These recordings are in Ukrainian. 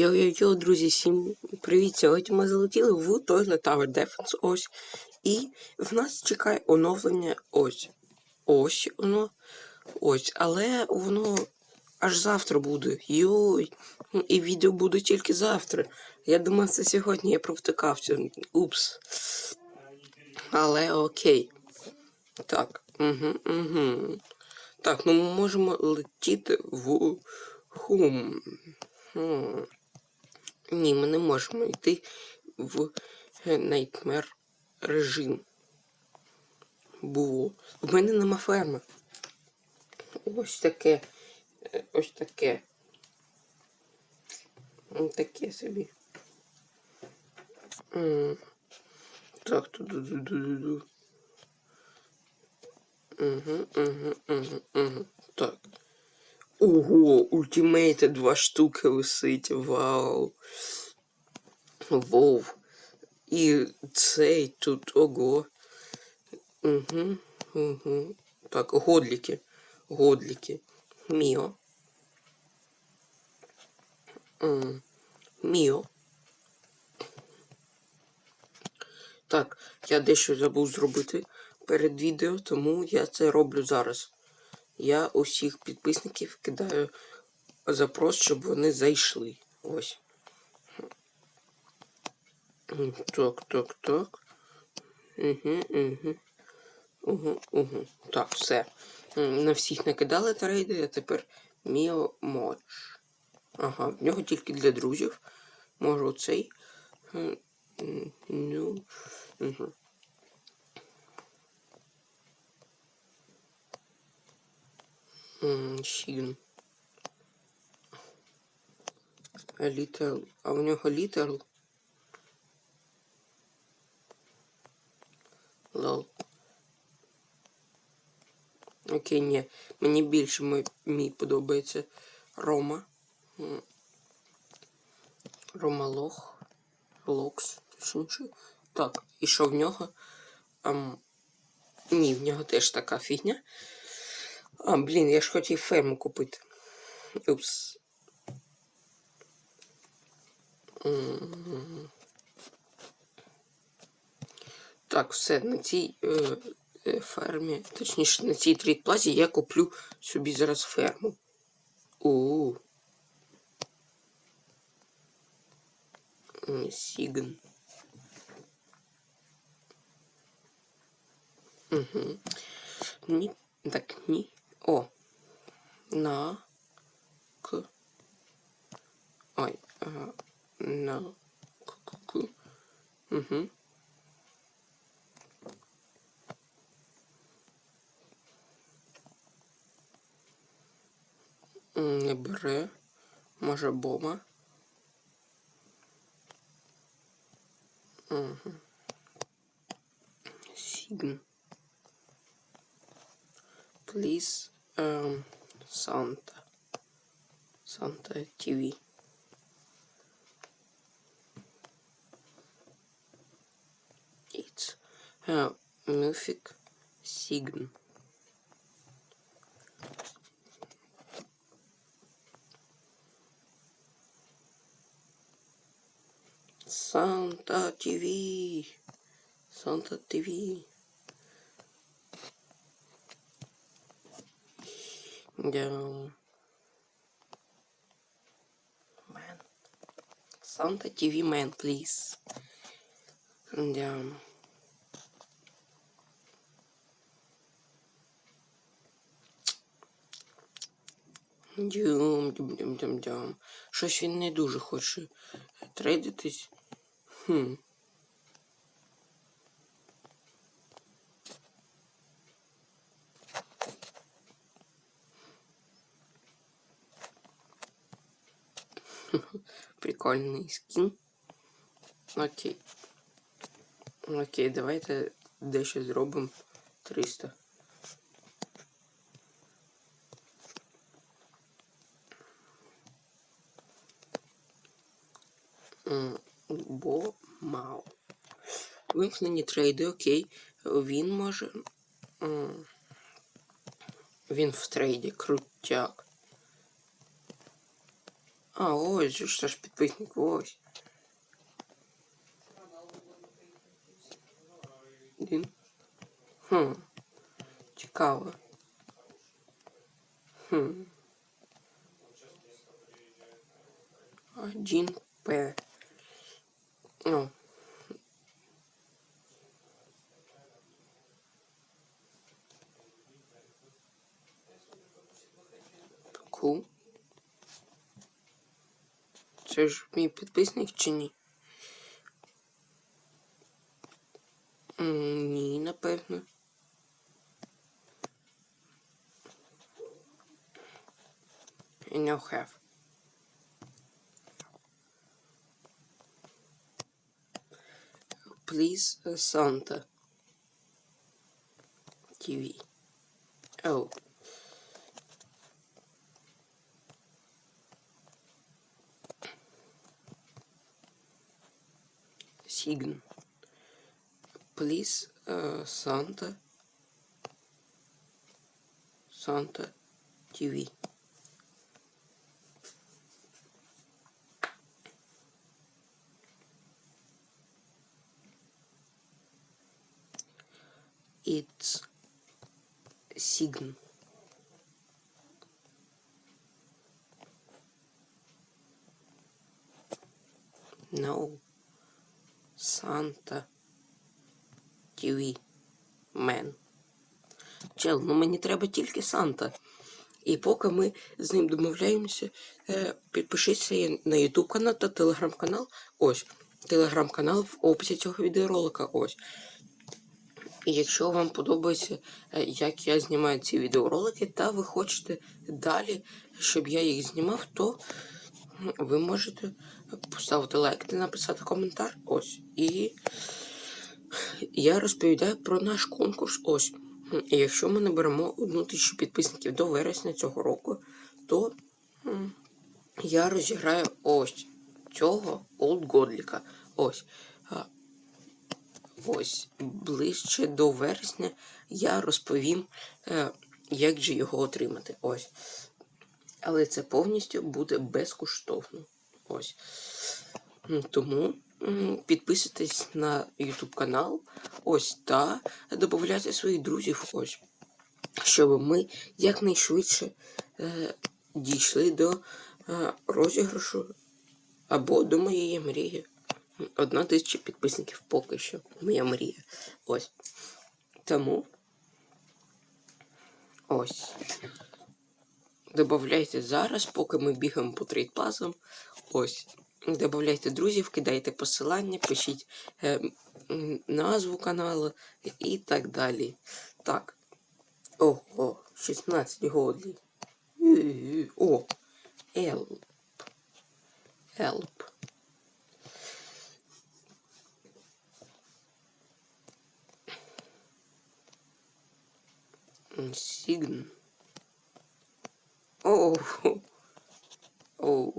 Йо-йо-йо, друзі, всім привіт! Сьогодні ми залетіли в Toilet Tower Defense ось. І в нас чекає оновлення ось. Ось воно. Ось. Але воно аж завтра буде. Йой. Ну, І відео буде тільки завтра. Я думав, це сьогодні я провтикався. Упс. Але окей. Так. Угу, угу. Так, ну ми можемо летіти в хум. Хм. Ні, ми не можемо йти в Nightmare режим. Було. В мене нема ферми. Ось таке. е, Ось таке. Ось таке собі. Так, тут. Угу, угу, угу, угу. Ого, ультимейта два штуки висить. Вау. Вов. І цей тут ого. Угу, угу. Так, годліки. Годліки. Міо. Міо. Так, я дещо забув зробити перед відео, тому я це роблю зараз. Я усіх підписників кидаю запрос, щоб вони зайшли. Ось. Так, так, так. Угу, угу. Угу, угу. Так, все. На всіх накидали трейди, а тепер Міо Моч. Ага, в нього тільки для друзів. Може оцей. Ну. Угу. Сігн. Літл. А у нього літл. Лол. Окей, ні. Мені більше мій, мій подобається Рома. Рома Лох. Локс, точніше. Так, і що в нього? Ам... Ні, в нього теж така фігня. А, блін, я ж хотів ферму купити. Упс. Так, все, на цій е, е, фермі, точніше, на цій трейдплазі я куплю собі зараз ферму. У. Сігн. Угу. Ні, так, ні. О. На. К. Ой. Ага. На. К. К. К. Угу. М, Не бере. Може боба. Угу. Сігн. Please, um, Santa. Santa TV. It's a Mythic Sign. Santa TV. Santa TV. Yeah. Man. Santa TV man, please. Yeah. Дюм, дюм, дюм, дюм, дюм. Щось він не дуже хоче трейдитись. Хм. Прикольний скін. Окей. Окей, давайте дещо зробимо 300. М, Бо мау. Вимкнені трейди, окей. Він може. Він в трейді крутяк. А, ось же ж наш підписник, ось. Він. Хм. Цікаво. Хм. Один П. О. Ку. Це ж мій підписник чи ні? М, Ні, напевно. I now have. Please, uh, Santa. TV. Oh. Sign. Please, uh, Santa. Santa TV. It's Sign. No. Santa TV. Man. Чел, ну мені треба тільки Санта. І поки ми з ним домовляємося, е, підпишіться на YouTube канал та телеграм-канал. Ось. Телеграм-канал в описі цього відеоролика. Ось. І якщо вам подобається, е, як я знімаю ці відеоролики, та ви хочете далі, щоб я їх знімав, то ви можете поставити лайк та написати коментар. Ось. І я розповідаю про наш конкурс. Ось. Якщо ми наберемо одну тисячу підписників до вересня цього року, то я розіграю ось цього Old Годліка. Ось. Ось ближче до вересня я розповім, е, як же його отримати. Ось. Але це повністю буде безкоштовно. Ось. Тому підписуйтесь на YouTube канал. Ось та додавайте своїх друзів. Ось. Щоб ми якнайшвидше е, дійшли до е, розіграшу або до моєї мрії. Одна тисяча підписників поки що. Моя мрія. Ось. Тому. Ось. Добавляйте зараз, поки ми бігаємо по трейдпазам. Ось. Добавляйте друзів, кидайте посилання, пишіть е, назву каналу і так далі. Так. Ого, 16 годлів. Е, О, Елп. Елп. Sign. Oh.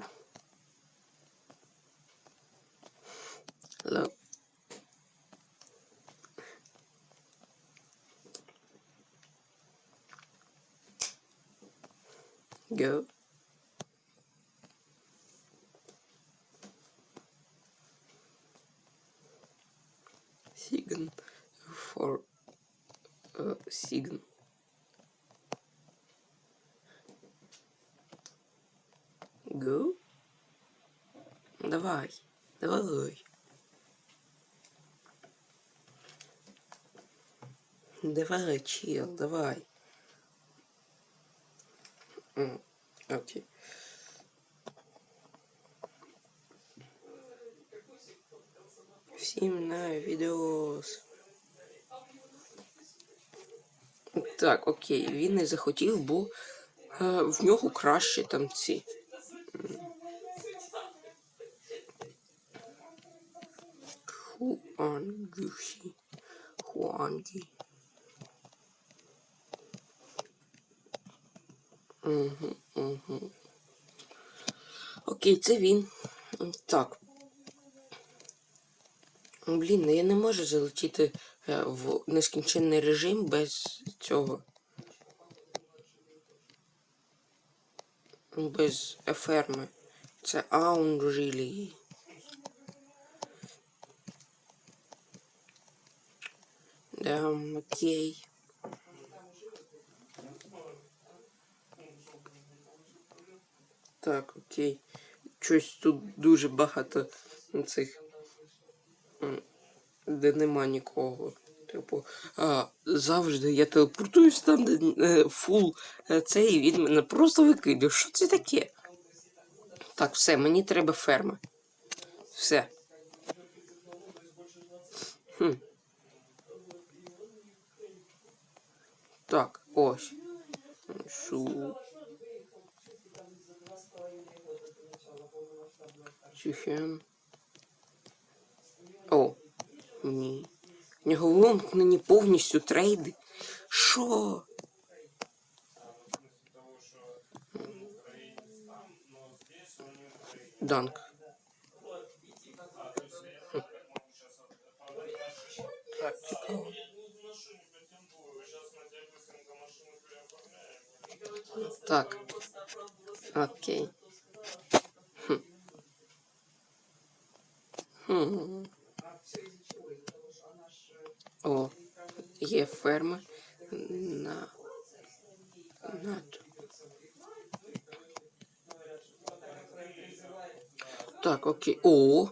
Давай, чел, давай. Окей. Всім на відеос. Так, окей, він не захотів, бо е, в нього краще там ці. Хуангюші. Хуангі. Угу, угу. Окей, це він. Так. Блін, ну я не можу залетіти е, в нескінченний режим без цього. Без ферми. Це Аунжилі. Да, окей. Так, окей. Щось тут дуже багато цих, де нема нікого. Типу, а, завжди я телепортуюсь там, де е, фул е, цей, і він мене просто викидає. Що це таке? Так, все, мені треба ферма. Все. Хм. Так, ось. Шу. Чихен. О, ні. В нього вимкнені повністю трейди. Що? Данк. Так, цікаво. Так. Окей. О, є ферма на над. Так, окей. О.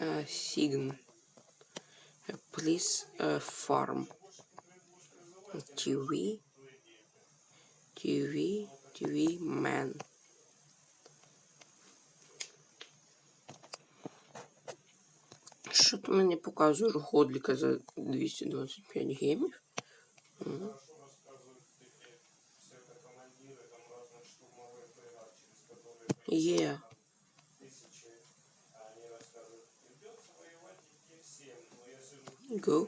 Uh. Uh, please uh, farm. TV. TV. TV man. Що то мені показує Ходліка за 225 гемів? Мгм. Є. Go.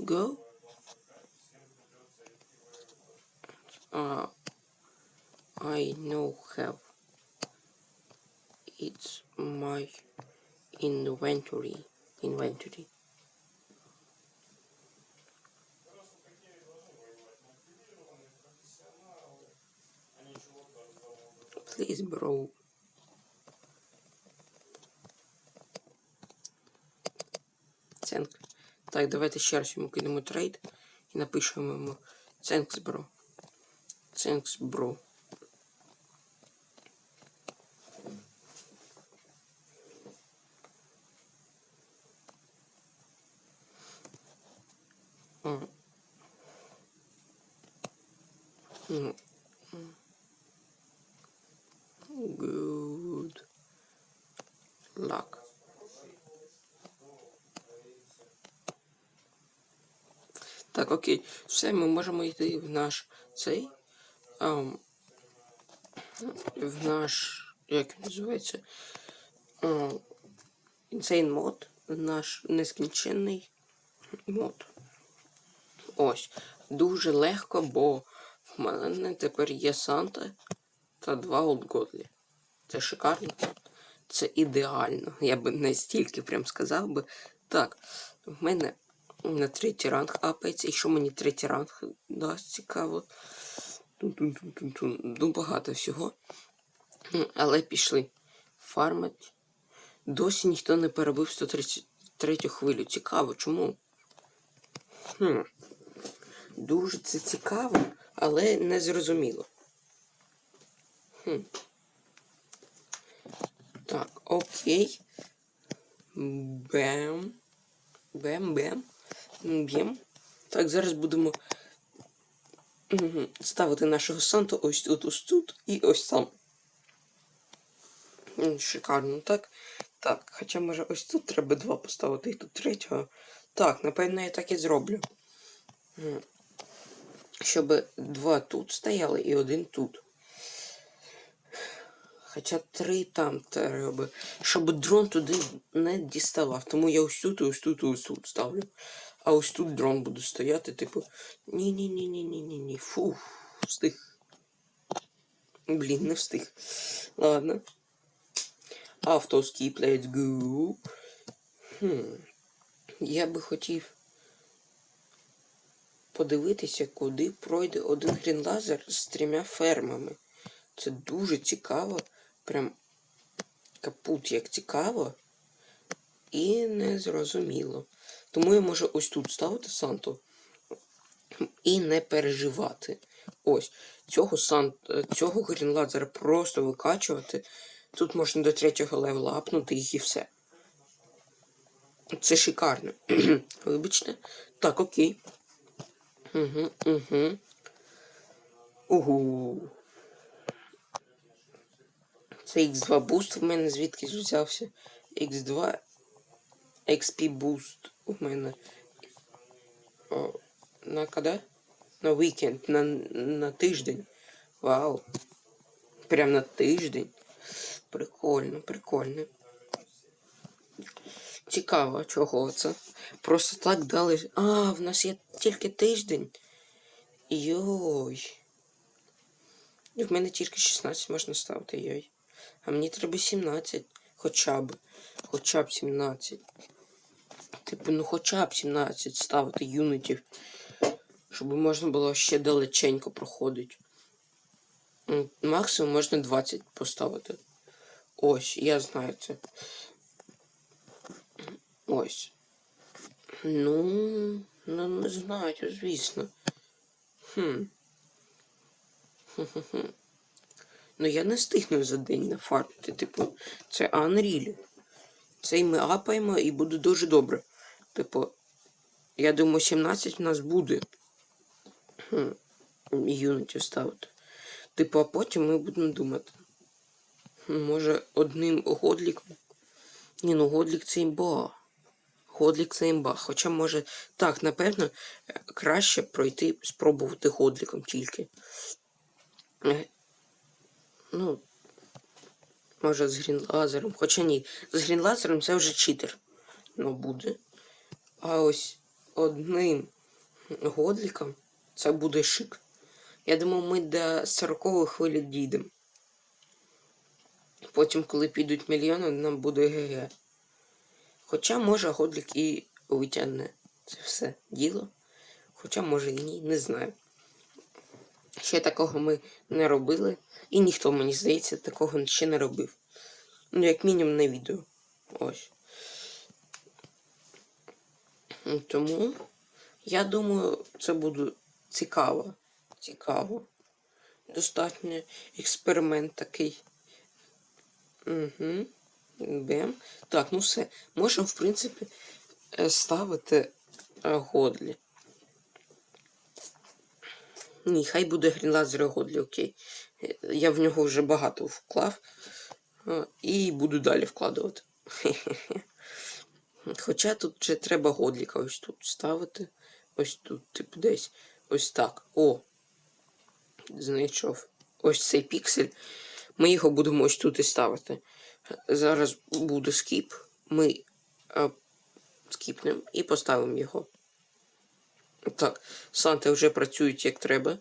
Go. Uh, I know have. It's my inventory. Inventory. Please, bro. Ценк. Так, давайте ще раз йому кинемо трейд і напишемо йому Thanks, bro. Thanks, bro. Good luck. Так, окей. Все, ми можемо йти в наш цей. ам, в наш. Як він називається? Ам, Insane мод. Наш нескінченний мод. Ось. Дуже легко, бо в мене тепер є Санта та два Олдгодлі. Це шикарно. Це ідеально. Я би не стільки прям сказав би. Так, в мене на третій ранг апається. І що мені третій ранг дасть цікаво. Тун-тун-тун-тун-тун. Ну, багато всього. Але пішли. Фармить. Досі ніхто не перебив 133 хвилю. Цікаво, чому? Хм. Дуже це цікаво, але не зрозуміло. Так, окей. Бем. Бем-бем. Бем. Так, зараз будемо ставити нашого Санту ось тут, ось тут і ось там. Шикарно, так? Так, хоча може ось тут треба два поставити і тут третього. Так, напевно, я так і зроблю. Щоб два тут стояли і один тут. Хоча три там треба, щоб дрон туди не діставав. Тому я ось тут, ось тут, ось тут ставлю. А ось тут дрон буде стояти, типу. Ні-ні-ні-ні-ні-ні-ні. Фух, встиг. Блін, не встиг. Ладно. Автоскіп, let's go. Хм. Я би хотів подивитися, куди пройде один грінлазер з трьома фермами. Це дуже цікаво. Прям капут як цікаво. І незрозуміло. Тому я можу ось тут ставити Санту і не переживати. Ось. Цього сан... цього грінладзера просто викачувати. Тут можна до третього левела апнути їх і все. Це шикарно. Вибачте. Так, окей. Угу, угу. Угу. Це X2 буст в мене звідки взявся. X2 XP буст у мене. О, на коли? На вікенд, на, на тиждень. Вау. Прям на тиждень. Прикольно, прикольно. Цікаво, чого це. Просто так дали. А, в нас є тільки тиждень. Йой. В мене тільки 16 можна ставити, йой. А мені треба 17. Хоча б. Хоча б 17. Типу, ну хоча б 17 ставити юнітів. Щоб можна було ще далеченько проходити. Максимум можна 20 поставити. Ось, я знаю це. Ось. Ну, ну не знаю, звісно. Хм. Хм-хм-хм. Ну я не встигну за день нафармити. Типу, це Unreal. Це і ми апаємо і буде дуже добре. Типу, я думаю, 17 в нас буде. Хм. Ставити. Типу, а потім ми будемо думати. Може, одним годліком. Ні, ну годлік це імба. Годлік це імба. Хоча може. Так, напевно, краще пройти, спробувати годліком тільки. Ну. Може з грінлазером. Хоча ні. З грінлазером це вже читер. Ну, буде. А ось одним годліком це буде шик. Я думав, ми до 40 хвилі дійдемо. Потім, коли підуть мільйони, нам буде ГГ. Хоча може Годлік і витягне це все діло. Хоча може і ні, не знаю. Ще такого ми не робили. І ніхто, мені здається, такого ще не робив. Ну, як мінімум на відео. Ось. Ну, Тому я думаю, це буде цікаво. Цікаво. Достатньо експеримент такий. Угу. Бем. Так, ну все. Можемо, в принципі, е, ставити е, годлі. Ні, хай буде грінлазер годлі, окей. Я в нього вже багато вклав. е, І буду далі вкладувати. Хоча тут вже треба годліка ось тут ставити. Ось тут, типу, десь. Ось так. О. Знайшов. Ось цей піксель. Ми його будемо ось тут і ставити. Зараз буде скіп. Ми е, скіпнемо і поставимо його. Так, Санти вже працюють як треба.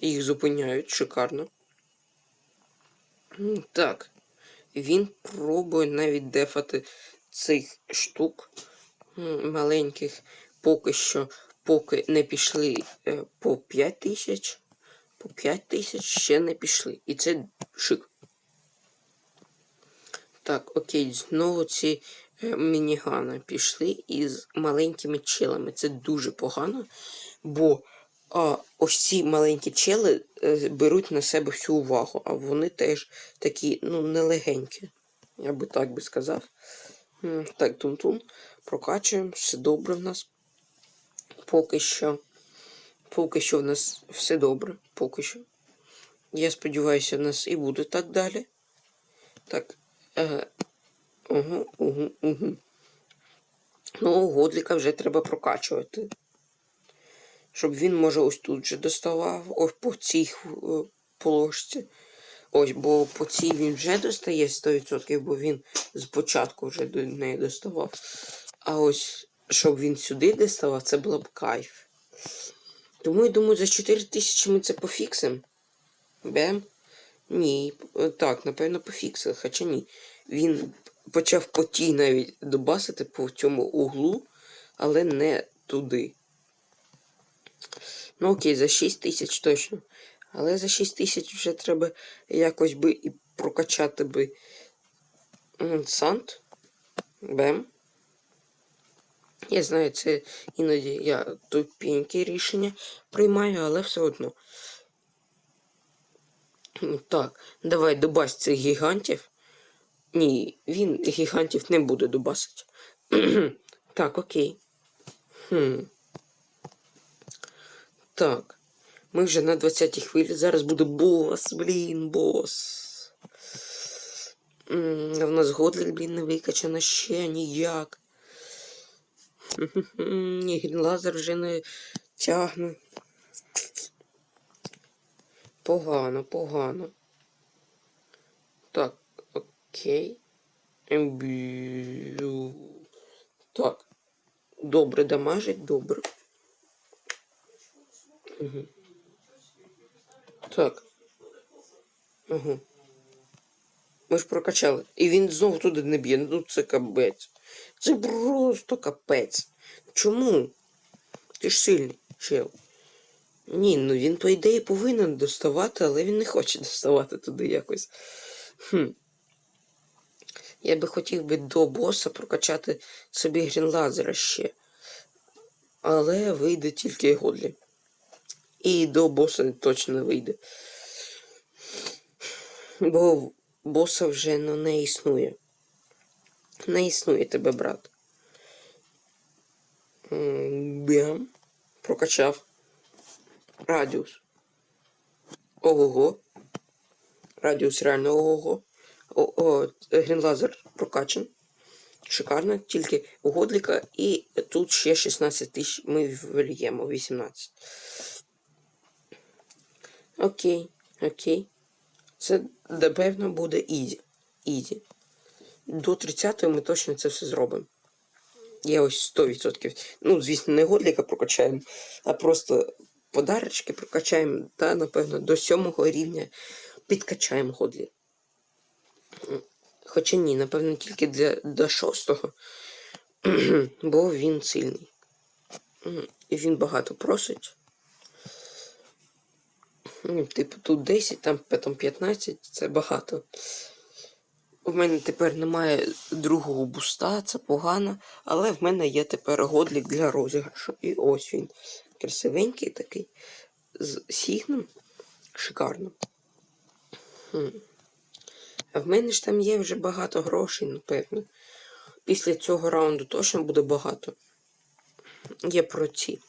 Їх зупиняють шикарно. Так. Він пробує навіть дефати цих штук маленьких. Поки що, поки не пішли е, по 5 тисяч. По 5 тисяч ще не пішли. І це шик. Так, окей, знову ці е, мінігани пішли із маленькими челами. Це дуже погано, бо а, ось ці маленькі чели е, беруть на себе всю увагу, а вони теж такі, ну, нелегенькі. Я би так би сказав. Так, тун-тун. Прокачуємо, все добре в нас. Поки що. Поки що в нас все добре. Поки що. Я сподіваюся, в нас і буде так далі. Так. Угу, угу, угу. Ну, годліка вже треба прокачувати. Щоб він, може, ось тут же доставав, ось по цій е, положці. Ось, бо по цій він вже достає 100%, бо він спочатку вже до неї доставав. А ось, щоб він сюди доставав, це було б кайф. Тому я думаю, за 4 тисячі ми це пофіксимо. Бем? Ні. е, Так, напевно, пофіксили, хоча ні. Він почав по тій навіть добасити по цьому углу, але не туди. Ну окей, за 6 тисяч точно. Але за 6 тисяч вже треба якось би і прокачати би Сант. Бем. Я знаю, це іноді я тупенькі рішення приймаю, але все одно. Так, давай добась цих гігантів. Ні, він гігантів не буде добасити. так, окей. Хм. Так. Ми вже на 20-й хвилі. Зараз буде бос, блін, бос. В нас годлик, блін, не викачано ще ніяк. Ні, грінлазер вже не тягне. Погано, погано. Так, окей. Так. Добре, дамажить, добре. Угу. Так. Угу. Ми ж прокачали. І він знову туди не б'є. Ну це капець. Це просто капець. Чому? Ти ж сильний, чел. Ні, ну він, по ідеї, повинен доставати, але він не хоче доставати туди якось. Хм. Я би хотів би до боса прокачати собі грінлазера ще. Але вийде тільки Годлі. І до боса точно не вийде. Бо боса вже ну, не існує. Не існує тебе, брат. М, Прокачав. Радіус. Ого-го. Радіус реально ого-го. О, о, грінлазер прокачан. Шикарно. Тільки у Годліка і тут ще 16 тисяч ми вельємо 18. Окей, окей. Це напевно буде ізі. Ізі. До 30-ї ми точно це все зробимо. Я ось 100%. Ну, звісно, не Годліка прокачаємо, а просто подарочки прокачаємо та, напевно, до 7 рівня підкачаємо Годлі. Хоча ні, напевно, тільки для до 6-го, бо він сильний. І він багато просить. Ну, Типу, тут 10, там потім 15, це багато. У мене тепер немає другого буста, це погано, але в мене є тепер годлік для розіграшу. І ось він. Красивенький такий. З сігном. Шикарно. Хм. А в мене ж там є вже багато грошей, напевно. Після цього раунду точно буде багато. Є про ці.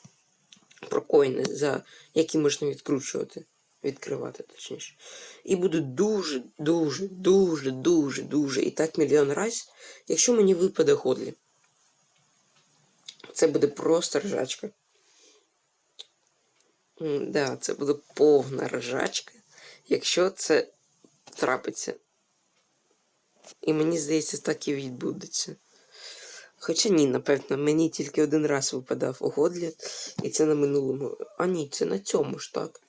Про коїни, за які можна відкручувати. Відкривати, точніше. І буде дуже, дуже, дуже, дуже, дуже. І так мільйон разів, якщо мені випаде Годлі. Це буде просто ржачка. М, Да, це буде повна ржачка, якщо це трапиться. І мені здається, так і відбудеться. Хоча ні, напевно, мені тільки один раз випадав у Годлі, і це на минулому. А ні, це на цьому ж так.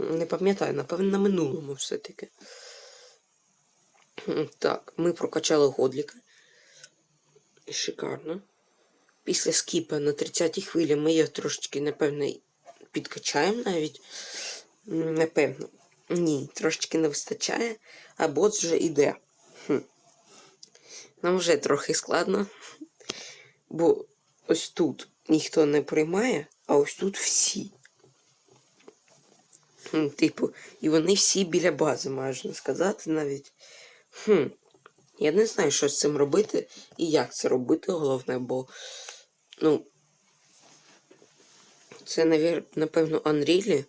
Не пам'ятаю, напевно, на минулому все-таки. Так, ми прокачали Годліка. Шикарно. Після скіпа на 30-й хвилі ми його трошечки, напевно, підкачаємо навіть. Напевно. Ні, трошечки не вистачає, а бот вже йде. Хм. Нам вже трохи складно. Бо ось тут ніхто не приймає, а ось тут всі. Типу, і вони всі біля бази, можна сказати навіть. Хм. Я не знаю, що з цим робити і як це робити, головне, бо. Ну. Це, напевно, Unreal,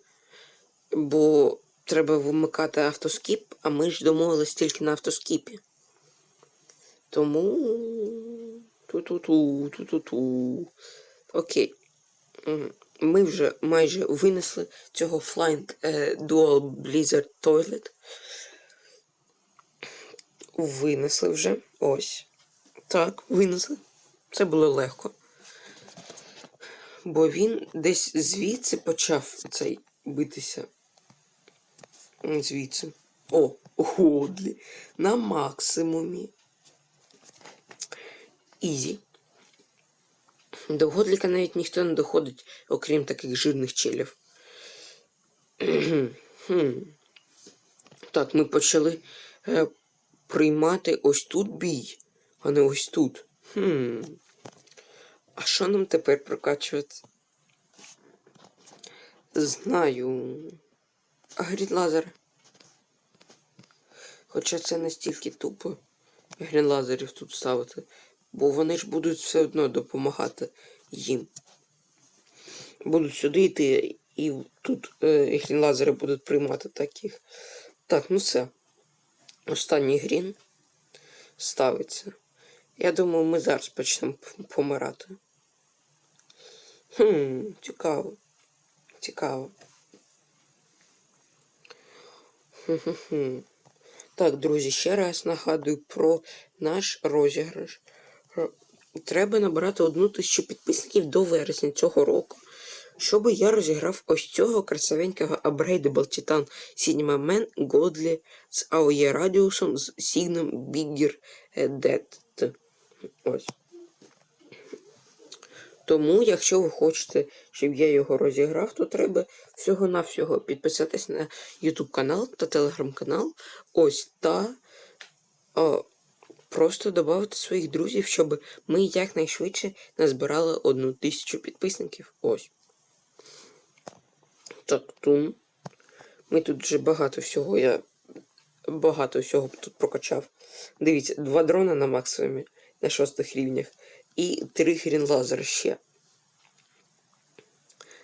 бо треба вимикати автоскіп, а ми ж домовились тільки на автоскіпі. Тому. Ту-ту-ту, ту-ту-ту. Окей. М, Ми вже майже винесли цього Flying е, Dual Blizzard Toilet. Винесли вже. Ось. Так, винесли. Це було легко. Бо він десь звідси почав цей битися. Звідси. О, Годлі. На максимумі. Ізі. До Годліка навіть ніхто не доходить, окрім таких жирних челів. Так, ми почали е, приймати ось тут бій, а не ось тут. Хм. А що нам тепер прокачувати? Знаю. Грінлазер. Хоча це настільки тупо грінлазерів тут ставити. Бо вони ж будуть все одно допомагати їм. Будуть сюди йти, і тут е, грінлазери будуть приймати таких. Так, ну все. Останній грін ставиться. Я думаю, ми зараз почнемо помирати. Хм, цікаво. Цікаво. Так, друзі, ще раз нагадую про наш розіграш. Треба набрати одну тисячу підписників до вересня цього року, щоб я розіграв ось цього красивенького Upgradable Titan Cinema Man Godly з AOE радіусом з Sigном Bigger Dead. Ось. Тому, якщо ви хочете, щоб я його розіграв, то треба всього-навсього підписатись на YouTube канал та Telegram канал. Ось та о, просто додати своїх друзів, щоб ми якнайшвидше назбирали одну тисячу підписників. Ось. Так, тун. Ми тут вже багато всього, я багато всього тут прокачав. Дивіться, два дрона на максимумі на шостих рівнях і три грінлазери ще.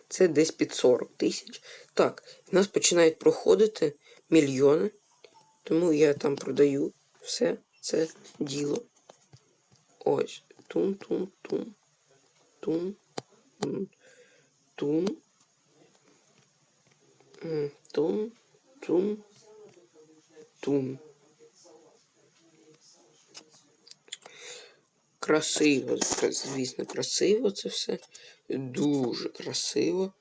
Це десь під 40 тисяч. Так, в нас починають проходити мільйони. Тому я там продаю все це діло. Ось. Тун-тун-тун. Тун. Тун. Тун. Тун. Тун. Красиво, звісно, красиво це все. Дуже красиво.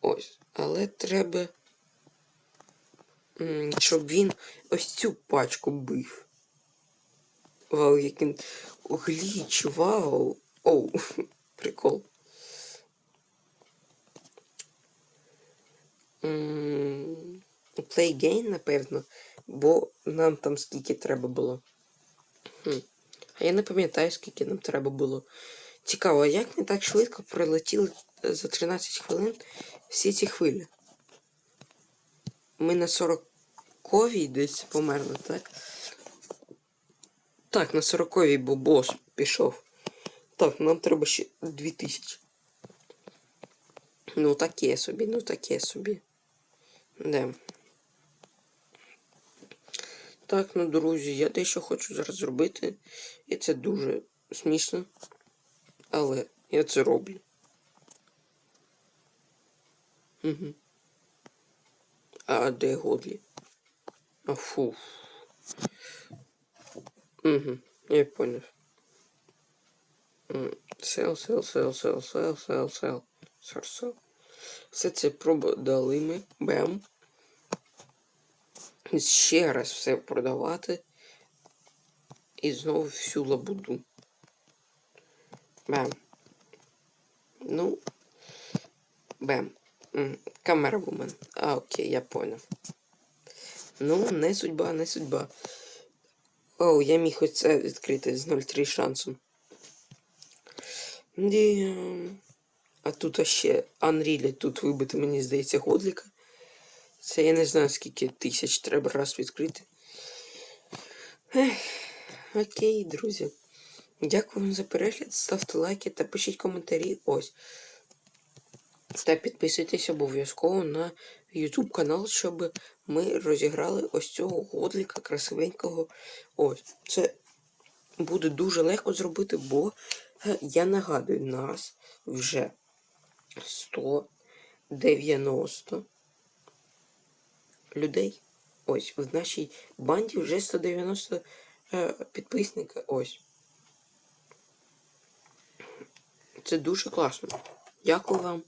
Ось. Але треба, щоб він ось цю пачку бив. Вау, як він гліч, вау. Оу, прикол. Play game, напевно, бо нам там скільки треба було. А я не пам'ятаю, скільки нам треба було. Цікаво, як ми так швидко пролетіли е, за 13 хвилин всі ці хвилі? Ми на 40-й десь померли, так? Так, на 40-й, бо бос пішов. Так, нам треба ще 2000. Ну таке собі, ну таке собі. Де? Так, ну друзі, я дещо хочу зараз зробити. І це дуже смішно. Але я це роблю. Угу. А де Годлі? А фу. Угу, я понял. Сел, сел, сел, сел, сел, сел, сел. Сел, сел. Все це продали ми. Бем. Ще раз все продавати. І знову всю лабуду. Бем. Ну. Бем. Камера вумен. А, окей, я понял. Ну, не судьба, не судьба. Оу, я міг оце відкрити з 0,3 шансом. Ді... А тут ще Unreal тут вибити, мені здається, годліка. Це я не знаю, скільки тисяч треба раз відкрити. Ех, окей, друзі. Дякую вам за перегляд. Ставте лайки та пишіть коментарі. Ось. Та підписуйтесь обов'язково на YouTube канал, щоб ми розіграли ось цього годліка красивенького. Ось. Це буде дуже легко зробити, бо е, я нагадую, нас вже 190 людей. Ось, в нашій банді вже 190 е, підписника. Ось. Це дуже класно. Дякую вам.